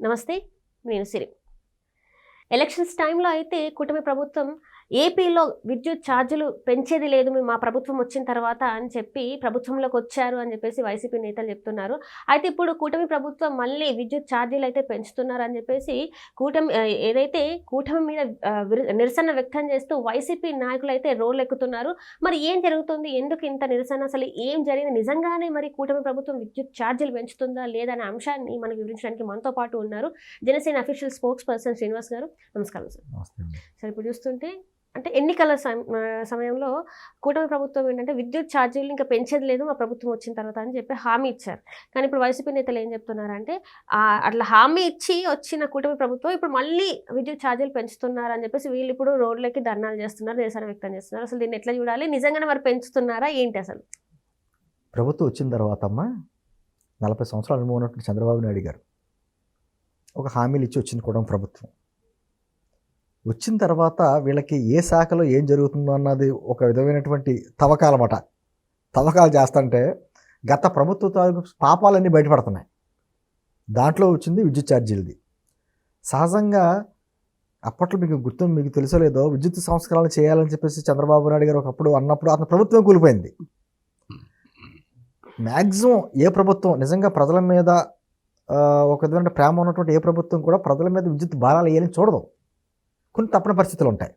నమస్తే నేను సిరి. ఎలక్షన్స్ టైంలో అయితే కూటమి ప్రభుత్వం ఏపీలో విద్యుత్ ఛార్జీలు పెంచేది లేదు మేము మా ప్రభుత్వం వచ్చిన తర్వాత అని చెప్పి ప్రభుత్వంలోకి వచ్చారు అని చెప్పేసి వైసీపీ నేతలు చెప్తున్నారు. అయితే ఇప్పుడు కూటమి ప్రభుత్వం మళ్ళీ విద్యుత్ ఛార్జీలు అయితే పెంచుతున్నారు అని చెప్పేసి కూటమి ఏదైతే కూటమి మీద నిరసన వ్యక్తం చేస్తూ వైసీపీ నాయకులు అయితే రోడ్లు ఎక్కుతున్నారు మరి ఏం జరుగుతుంది? ఎందుకు ఇంత నిరసన? అసలు ఏం జరిగింది? నిజంగానే మరి కూటమి ప్రభుత్వం విద్యుత్ ఛార్జీలు పెంచుతుందా లేదా అనే అంశాన్ని మనకు వివరించడానికి మనతో పాటు ఉన్నారు Janasena official spokesperson Srinivas గారు. నమస్కారం సార్. సార్ ఇప్పుడు చూస్తుంటే అంటే ఎన్నికల సమ- సమయంలో కూటమి ప్రభుత్వం ఏంటంటే విద్యుత్ ఛార్జీలు ఇంకా పెంచేది లేదు మా ప్రభుత్వం వచ్చిన తర్వాత అని చెప్పి హామీ ఇచ్చారు. కానీ ఇప్పుడు వైసీపీ నేతలు ఏం చెప్తున్నారంటే అట్లా హామీ ఇచ్చి వచ్చిన కూటమి ప్రభుత్వం ఇప్పుడు మళ్ళీ విద్యుత్ ఛార్జీలు పెంచుతున్నారు అని చెప్పేసి వీళ్ళు ఇప్పుడు రోడ్లకి ధర్నాలు చేస్తున్నారు నిరసన వ్యక్తం చేస్తున్నారు. అసలు దీన్ని ఎట్లా చూడాలి? నిజంగానే మరి పెంచుతున్నారా ఏంటి అసలు? ప్రభుత్వం వచ్చిన తర్వాత అమ్మ నలభై సంవత్సరాల అనుభవం ఉన్నటువంటి చంద్రబాబు నాయుడు గారు ఒక హామీలు ఇచ్చి వచ్చింది కూడా ప్రభుత్వం. వచ్చిన తర్వాత వీళ్ళకి ఏ శాఖలో ఏం జరుగుతుందో అన్నది ఒక విధమైనటువంటి తవ్వకాలమాట తవ్వకాలు చేస్తుంటే గత ప్రభుత్వ తాలూకు పాపాలన్నీ బయటపడుతున్నాయి. దాంట్లో వచ్చింది విద్యుత్ ఛార్జీలది. సహజంగా అప్పట్లో మీకు గుర్తు మీకు తెలుసో లేదో విద్యుత్ సంస్కరణలు చేయాలని చెప్పేసి చంద్రబాబు నాయుడు గారు ఒకప్పుడు అన్నప్పుడు అతని ప్రభుత్వం కూలిపోయింది. మ్యాక్సిమం ఏ ప్రభుత్వం నిజంగా ప్రజల మీద ఒక విధమైన ప్రేమ ఉన్నటువంటి ఏ ప్రభుత్వం కూడా ప్రజల మీద విద్యుత్ భారాలు వేయాలని చూడదు. కొన్ని తప్పని పరిస్థితులు ఉంటాయి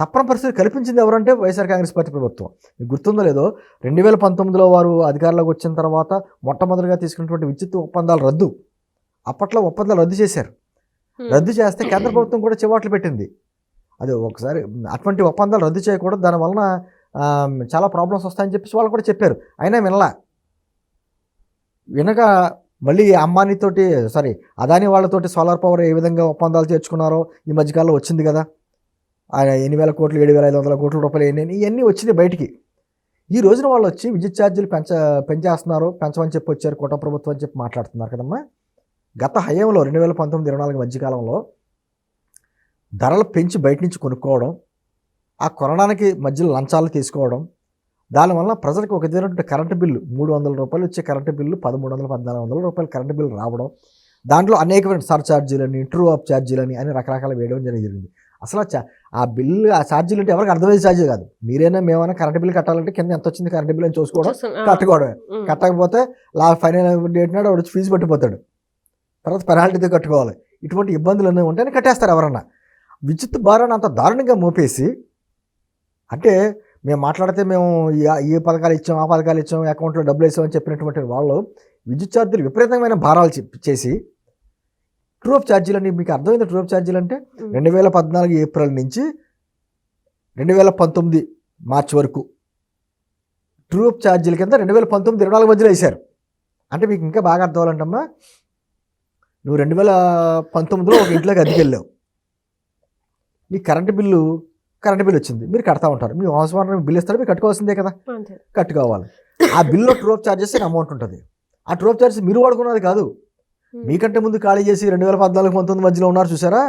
తప్పని పరిస్థితులు కల్పించింది ఎవరంటే వైఎస్ఆర్ కాంగ్రెస్ పార్టీ ప్రభుత్వం. మీకు గుర్తుందో లేదో రెండు వేల పంతొమ్మిదిలో వారు అధికారంలోకి వచ్చిన తర్వాత మొట్టమొదటిగా తీసుకున్నటువంటి విద్యుత్ ఒప్పందాలు రద్దు. అప్పట్లో ఒప్పందాలు రద్దు చేశారు. రద్దు చేస్తే కేంద్ర ప్రభుత్వం కూడా చివాట్లు పెట్టింది. అది ఒకసారి అటువంటి ఒప్పందాలు రద్దు చేయకూడదు. దానివలన చాలా ప్రాబ్లమ్స్ వస్తాయని చెప్పేసి వాళ్ళు కూడా చెప్పారు. అయినా వినలా. వినక మళ్ళీ అంబానీతోటి సారీ అదాని వాళ్ళతోటి సోలార్ పవర్ ఏ విధంగా ఒప్పందాలు చేర్చుకున్నారో ఈ మధ్యకాలంలో వచ్చింది కదా. ఆయన ఎన్ని వేల కోట్లు ఏడు వేల ఐదు వందల కోట్ల రూపాయలు ఎన్ని ఇవన్నీ వచ్చినాయి బయటికి. ఈ రోజున వాళ్ళు వచ్చి విద్యుత్ ఛార్జీలు పెంచ పెంచేస్తున్నారు పెంచమని చెప్పి వచ్చారు కూటమి ప్రభుత్వం అని చెప్పి మాట్లాడుతున్నారు కదమ్మా. గత హయాంలో రెండు వేల పంతొమ్మిది ఇరవై నాలుగు మధ్యకాలంలో ధరలు పెంచి బయట నుంచి కొనుక్కోవడం ఆ కొనడానికి మధ్యలో లంచాలు తీసుకోవడం దానివల్ల ప్రజలకు ఒక విధమైనటువంటి కరెంటు బిల్లు మూడు వందల రూపాయలు వచ్చే కరెంటు బిల్లు పదమూడు వందల పద్నాలుగు వందల రూపాయలు కరెంటు బిల్లు రావడం. దాంట్లో అనేకమైన సర్ ఛార్జీలని ట్రూ అప్ ఛార్జీలని అని రకరకాల వేయడం జరిగింది. అసలు ఆ బిల్లు ఆ ఛార్జీలు అంటే ఎవరికి అర్థమయ్యే ఛార్జీ కాదు. మీరైనా మేమైనా కరెంటు బిల్లు కట్టాలంటే కింద ఎంత వచ్చింది కరెంటు బిల్లు అని చూసుకోవడం కట్టుకోవడమే. కట్టకపోతే లా ఫైనల్ డేట్ నాడు వాడు వచ్చి ఫీజు పట్టిపోతాడు. తర్వాత పెనాల్టీతో కట్టుకోవాలి. ఇటువంటి ఇబ్బందులు అన్నీ ఉంటేనే కట్టేస్తారు ఎవరన్నా. విద్యుత్ భారాన్ని అంత దారుణంగా మోపేసి అంటే మేము మాట్లాడితే మేము ఈ- ఈ పథకాలు ఇచ్చాం ఆ పథకాలు ఇచ్చాం అకౌంట్లో డబ్బులు వేసామని చెప్పినటువంటి వాళ్ళు విద్యుత్ ఛార్జీలు విపరీతమైన భారాలు చేసి ట్రూప్ ఛార్జీలు అని మీకు అర్థమైంది? ట్రూప్ ఛార్జీలు అంటే. రెండు వేల పద్నాలుగు ఏప్రిల్ నుంచి రెండు వేల పంతొమ్మిది మార్చి వరకు ట్రూప్ ఛార్జీల కింద రెండు వేల పంతొమ్మిది ఇరవై నాలుగు మధ్యలో వేశారు. అంటే మీకు ఇంకా బాగా అర్థం అవ్వాలంటమ్మా నువ్వు రెండు వేల పంతొమ్మిదిలో ఒక ఇంట్లోకి అద్దెకి వెళ్ళావు నీ కరెంటు బిల్లు కరెంటు బిల్లు వచ్చింది మీరు కడతా ఉంటారు. మీ హౌస్ ఓనర్ బిల్ ఇస్తాడు మీరు కట్టుకోవాల్సిందే కదా. కట్టుకోవాలి. ఆ బిల్లో ట్రోప్ ఛార్జెస్ అని అమౌంట్ ఉంటుంది. ఆ ట్రోప్ ఛార్జెస్ మీరు వాడుకున్నది కాదు. మీకంటే ముందు ఖాళీ చేసి రెండు వేల పద్నాలుగు పంతొమ్మిది మధ్యలో ఉన్నారు చూసారా.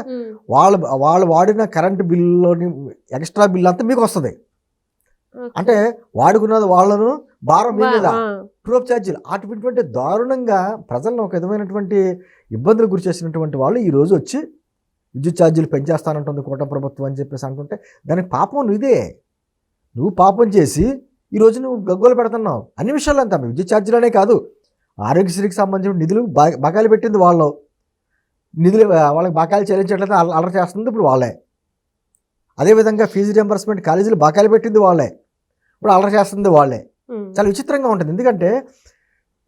వాళ్ళు వాళ్ళు వాడిన కరెంటు బిల్లులోని ఎక్స్ట్రా బిల్ అంతా మీకు వస్తుంది. అంటే వాడుకున్నది వాళ్ళను భారం మీ మీద ట్రోప్ ఛార్జీలు. అటువంటి దారుణంగా ప్రజలను ఒక విధమైనటువంటి ఇబ్బందులు గురి చేసినటువంటి వాళ్ళు ఈ రోజు వచ్చి విద్యుత్ ఛార్జీలు పెంచేస్తానంటుంది కూటమి ప్రభుత్వం అని చెప్పేసి అంటుంటే దానికి పాపం నువ్వుదే నువ్వు పాపం చేసి ఈ రోజు నువ్వు గగ్గోలు పెడుతున్నావు. అన్ని విషయాలు అంతా విద్యుత్ ఛార్జీలనే కాదు. ఆరోగ్యశ్రీకి సంబంధించిన నిధులు బా- బకాయిలు పెట్టింది వాళ్ళు. నిధులు వాళ్ళకి బకాయిలు చెల్లించట్లయితే అల- అలర్ చేస్తుంది ఇప్పుడు వాళ్ళే. అదేవిధంగా ఫీజు రియంబర్స్మెంట్ కాలేజీలు బకాయిలు పెట్టింది వాళ్ళే. ఇప్పుడు అలర్ చేస్తుంది వాళ్ళే. చాలా విచిత్రంగా ఉంటుంది. ఎందుకంటే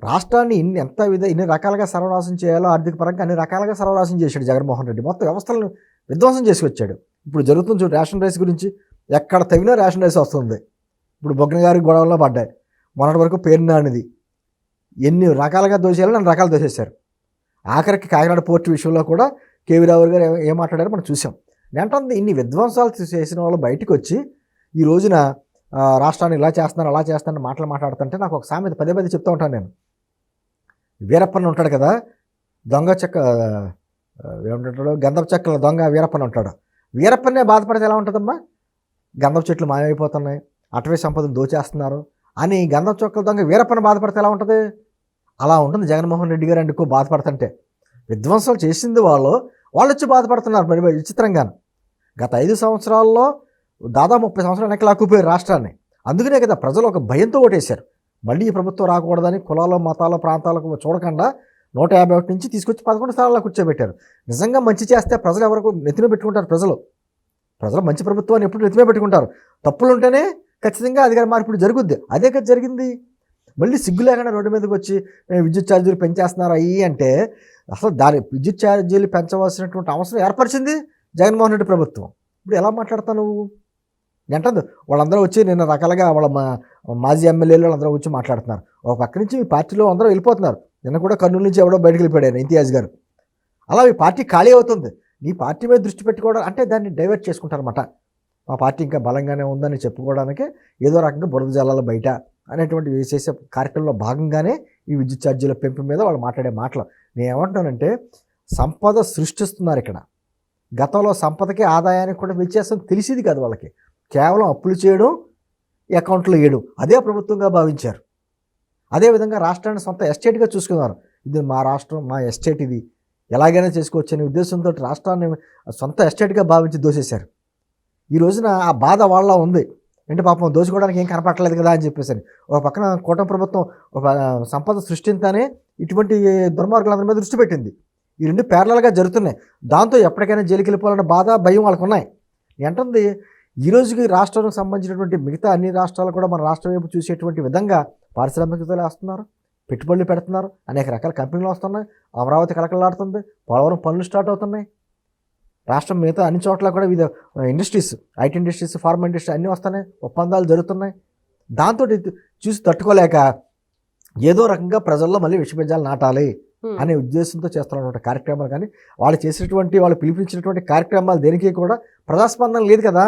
రాష్ట్రాన్ని ఇన్ని ఎంత విధ ఇన్ని రకాలుగా సర్వనాశం చేయాలో ఆర్థిక పరంగా అన్ని రకాలుగా సర్వనాశం చేశాడు జగన్మోహన్ రెడ్డి. మొత్తం వ్యవస్థలను విధ్వంసం చేసుకొచ్చాడు ఇప్పుడు జరుగుతుంది చూడు రేషన్ రైస్ గురించి. ఎక్కడ తవ్వినా రేషన్ రైస్ వస్తుంది. ఇప్పుడు బొగ్గన గారి గొడవల్లో పడ్డాయి. మొన్నటి వరకు పేరు నానిది. ఎన్ని రకాలుగా దోషాలు నన్ను రకాలు దోషేశారు ఆఖరికి కాకినాడ పోర్టు విషయంలో కూడా కేవీ రావు గారు ఏం- మాట్లాడారో మనం చూసాం ఏంటంటే ఇన్ని విధ్వంసాలు చేసిన వాళ్ళు బయటకు వచ్చి ఈ రోజున రాష్ట్రాన్ని ఇలా చేస్తున్నారు అలా చేస్తున్నారు మాటలు మాట్లాడుతుంటే నాకు ఒక సామెత పదే పదే చెప్తూ ఉంటాను నేను. వీరప్పన్ ఉంటాడు కదా. దొంగ చెక్క ఏమంటాడు గంధపు చెక్కల దొంగ వీరప్పన్ ఉంటాడు. వీరప్పనే బాధపడితే ఎలా ఉంటుందమ్మా? గంధపు చెట్లు మాయమైపోతున్నాయి అటవీ సంపదను దోచేస్తున్నారు అని గంధపు చెక్కల దొంగ వీరప్పని బాధపడితే ఎలా ఉంటుంది? అలా ఉంటుంది జగన్మోహన్ రెడ్డి గారు ఎందుకు బాధపడుతుంటే. విధ్వంసం చేసింది వాళ్ళు వాళ్ళు వచ్చి బాధపడుతున్నారు మరి విచిత్రంగాను. గత ఐదు సంవత్సరాల్లో దాదాపు ముప్పై సంవత్సరాలు వెనక్కి లాక్కుపోయారు రాష్ట్రాన్ని. అందుకనే కదా ప్రజలు ఒక భయంతో ఓటేశారు. మళ్ళీ ఈ ప్రభుత్వం రాకూడదని కులాలు మతాల ప్రాంతాలకు చూడకుండా నూట యాభై ఒకటి నుంచి తీసుకొచ్చి పదకొండు స్థానాల్లో కూర్చోబెట్టారు. నిజంగా మంచి చేస్తే ప్రజలు ఎవరికి నెత్తిన పెట్టుకుంటారు ప్రజలు. ప్రజలు మంచి ప్రభుత్వాన్ని ఎప్పుడు నెత్తిన పెట్టుకుంటారు. తప్పులు ఉంటేనే ఖచ్చితంగా అధికార మార్పిడి జరుగుద్ది. అదే కదా జరిగింది. మళ్ళీ సిగ్గు లేకుండా రోడ్డు మీదకి వచ్చి విద్యుత్ ఛార్జీలు పెంచేస్తున్నారు అయ్యి అంటే అసలు దాని విద్యుత్ ఛార్జీలు పెంచవలసినటువంటి అవసరం ఏర్పరిచింది జగన్మోహన్ రెడ్డి ప్రభుత్వం. ఇప్పుడు ఎలా మాట్లాడతావు నువ్వు? ఎంటదు వాళ్ళందరూ వచ్చి నిన్న రకాలుగా వాళ్ళ మా మాజీ ఎమ్మెల్యేలు అందరూ వచ్చి మాట్లాడుతున్నారు. ఒక పక్క నుంచి మీ పార్టీలో అందరూ వెళ్ళిపోతున్నారు. నిన్న కూడా కర్నూలు నుంచి ఎవడో బయటకు వెళ్ళిపోయాడు ఇంతియాజ్ గారు. అలా మీ పార్టీ ఖాళీ అవుతుంది. నీ పార్టీ మీద దృష్టి పెట్టుకోవడం అంటే దాన్ని డైవర్ట్ చేసుకుంటారన్నమాట. మా పార్టీ ఇంకా బలంగానే ఉందని చెప్పుకోవడానికి ఏదో రకంగా బురద జల్లాల బయట అనేటువంటి చేసే కార్యక్రమంలో భాగంగానే ఈ విద్యుత్ ఛార్జీల పెంపు మీద వాళ్ళు మాట్లాడే మాటలు. నేను ఏమంటున్నానంటే సంపద సృష్టిస్తున్నారు ఇక్కడ. గతంలో సంపదకి ఆదాయానికి కూడా వ్యత్యాసం తెలిసేది కాదు వాళ్ళకి. కేవలం అప్పులు చేయడం అకౌంట్లో వేయడం అదే ప్రభుత్వంగా భావించారు. అదేవిధంగా రాష్ట్రాన్ని సొంత ఎస్టేట్గా చూసుకున్నారు. ఇది మా రాష్ట్రం మా ఎస్టేట్ ఇది. ఎలాగైనా చేసుకోవచ్చు అనే ఉద్దేశంతో రాష్ట్రాన్ని సొంత ఎస్టేట్గా భావించి దోసేశారు. ఈ రోజున ఆ బాధ వాళ్ళ ఉంది. అంటే పాపం దోచుకోవడానికి ఏం కనపడలేదు కదా అని చెప్పేసి ఒక పక్కన కూటమి ప్రభుత్వం ఒక సంపద సృష్టించానే ఇటువంటి దుర్మార్గులందరి మీద దృష్టి పెట్టింది. ఈ రెండు పేర్లలుగా జరుగుతున్నాయి. దాంతో ఎప్పటికైనా జైలుకి వెళ్ళిపోవాలన్న బాధ భయం వాళ్ళకు ఉన్నాయి ఏంటంది ఈ రోజుకి రాష్ట్రానికి సంబంధించినటువంటి మిగతా అన్ని రాష్ట్రాలు కూడా మన రాష్ట్రం వైపు చూసేటువంటి విధంగా పారిశ్రామికతలు వేస్తున్నారు. పెట్టుబడులు పెడుతున్నారు. అనేక రకాల కంపెనీలు వస్తున్నాయి. అమరావతి కలకలాడుతుంది పోలవరం పనులు స్టార్ట్ అవుతున్నాయి. రాష్ట్రం మిగతా అన్ని చోట్ల కూడా వివిధ industries IT industries pharma industry అన్నీ వస్తున్నాయి. ఒప్పందాలు జరుగుతున్నాయి. దాంతో చూసి తట్టుకోలేక ఏదో రకంగా ప్రజల్లో మళ్ళీ విషబీజాలు నాటాలి. అనే ఉద్దేశంతో చేస్తున్నటువంటి కార్యక్రమాలు కానీ వాళ్ళు చేసినటువంటి వాళ్ళు పిలిపించినటువంటి కార్యక్రమాలు దేనికి కూడా ప్రజాస్పందన లేదు కదా.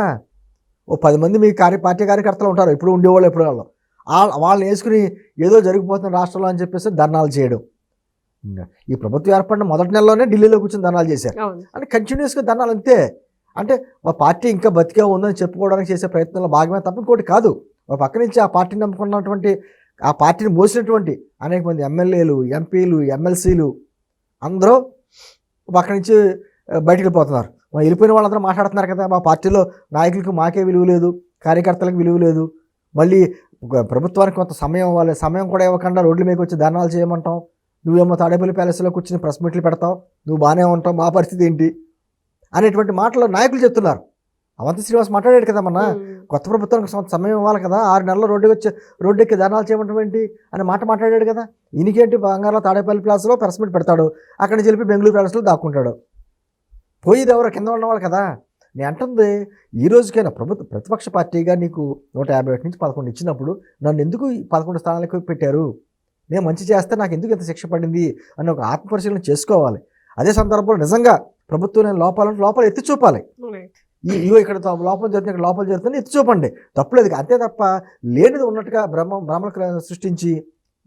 ఓ పది మంది మీ కార్య పార్టీ కార్యకర్తలు ఉంటారు. ఇప్పుడు ఉండేవాళ్ళు ఎప్పుడు వాళ్ళు వాళ్ళని వేసుకుని ఏదో జరిగిపోతున్న రాష్ట్రంలో అని చెప్పేసి ధర్నాలు చేయడం. ఈ ప్రభుత్వం ఏర్పడిన మొదటి నెలలోనే ఢిల్లీలో కూర్చొని ధర్నాలు చేశారు. అంటే కంటిన్యూస్గా ధర్నాలు అంతే. అంటే మా పార్టీ ఇంకా బతికే ఉందని చెప్పుకోవడానికి చేసే ప్రయత్నంలో భాగమే తప్ప ఇంకోటి కాదు. ఒక పక్క నుంచి ఆ పార్టీని నమ్ముకున్నటువంటి ఆ పార్టీని మోసినటువంటి అనేక మంది ఎమ్మెల్యేలు ఎంపీలు ఎమ్మెల్సీలు అందరూ పక్క నుంచి బయటికి వెళ్ళిపోతున్నారు వెళ్ళిపోయిన వాళ్ళందరూ మాట్లాడుతున్నారు కదా మా పార్టీలో నాయకులకు మాకే విలువ లేదు కార్యకర్తలకు విలువ లేదు. మళ్ళీ ప్రభుత్వానికి కొంత సమయం ఇవ్వాలి. సమయం కూడా ఇవ్వకుండా రోడ్ల మీద వచ్చి ధర్నాలు చేయమంటాం నువ్వేమో తాడేపల్లి ప్యాలెస్లో కూర్చుని ప్రెస్ మీట్లు పెడతావు. నువ్వు బాగానే ఉంటావు. మా పరిస్థితి ఏంటి? అనేటువంటి మాటలు నాయకులు చెప్తున్నారు. అవంతి శ్రీనివాస్ మాట్లాడాడు కదా ఉమ్. కొత్త ప్రభుత్వానికి కొంత సమయం ఇవ్వాలి కదా. ఆరు నెలలు రోడ్డుకి వచ్చి రోడ్డు ఎక్కి ధర్నాలు చేయమంటాం ఏంటి? అనే మాట మాట్లాడాడు కదా. ఈయనకేంటి బంగారంలో తాడేపల్లి ప్లాస్లో ప్రెస్ మీట్ పెడతాడు. అక్కడి నుంచి వెళ్ళి బెంగళూరు ప్యాలెస్లో దాక్కుంటాడు. పోయేది ఎవరో కింద ఉన్నవాళ్ళు కదా. నేను అంటుంది ఈ రోజుకైనా ప్రభుత్వ ప్రతిపక్ష పార్టీగా నీకు నూట యాభై ఒకటి నుంచి పదకొండు ఇచ్చినప్పుడు నన్ను ఎందుకు పదకొండు స్థానాలకు పెట్టారు? నేను మంచి చేస్తే నాకు ఎందుకు ఇంత శిక్ష పడింది? అని ఒక ఆత్మపరిశీలన చేసుకోవాలి. అదే సందర్భంలో నిజంగా ప్రభుత్వం నేను లోపాలంటే లోపల ఎత్తి చూపాలి. ఈ ఇగో ఇక్కడ లోపం లోపల జరుగుతుంది ఇక్కడ లోపల జరుగుతుంది ఎత్తి చూపండి. తప్పులేదు అంతే తప్ప లేనిది ఉన్నట్టుగా బ్రహ్మ బ్రాహ్మణ సృష్టించి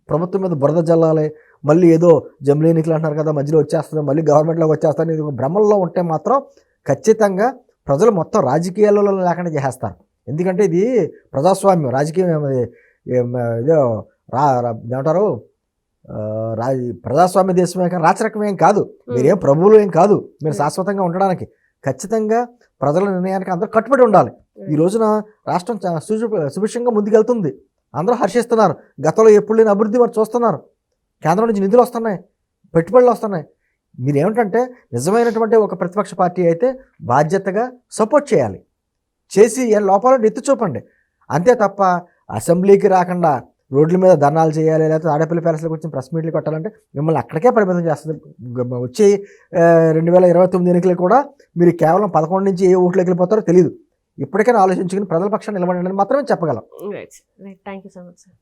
ప్రభుత్వం మీద బురద జల్లాలి మళ్ళీ ఏదో జమిలీ ఎన్నికలు అంటున్నారు కదా మధ్యలో వచ్చేస్తుంది మళ్ళీ గవర్నమెంట్లోకి వచ్చేస్తుంది ఇది భ్రమల్లో ఉంటే మాత్రం ఖచ్చితంగా ప్రజలు మొత్తం రాజకీయాలలో లేకుండా చేసేస్తారు. ఎందుకంటే ఇది ప్రజాస్వామ్యం రాజకీయం ఇదో రా ఏమంటారు? రా ప్రజాస్వామ్య దేశమే కానీ రాచరకం ఏం కాదు. మీరేం ప్రభువులు ఏం కాదు. మీరు శాశ్వతంగా ఉండడానికి ఖచ్చితంగా ప్రజల నిర్ణయానికి అందరూ కట్టుబడి ఉండాలి. ఈ రోజున రాష్ట్రం సుభిక్షంగా ముందుకెళ్తుంది. అందరూ హర్షిస్తున్నారు. గతంలో ఎప్పుడు లేని అభివృద్ధి మరి చూస్తున్నారు. కేంద్రం నుంచి నిధులు వస్తున్నాయి పెట్టుబడులు వస్తున్నాయి. మీరు ఏమిటంటే నిజమైనటువంటి ఒక ప్రతిపక్ష పార్టీ అయితే బాధ్యతగా సపోర్ట్ చేయాలి. చేసి లోపాలను ఎత్తి చూపండి. అంతే తప్ప అసెంబ్లీకి రాకుండా రోడ్ల మీద ధర్నాలు చేయాలి లేకపోతే ఆడపిల్ల ప్యాలెస్లకు వచ్చి ప్రెస్ మీట్లు కొట్టాలంటే మిమ్మల్ని అక్కడికే పరిమితం చేస్తుంది. వచ్చే రెండు వేల ఇరవై తొమ్మిది ఎన్నికలు కూడా మీరు కేవలం పదకొండు నుంచి ఏ ఓట్లు వెళ్ళిపోతారో తెలియదు ఇప్పటికైనా ఆలోచించుకుని ప్రజల పక్షాన్ని నిలబడండి అని మాత్రమే చెప్పగలం. Thank you so much sir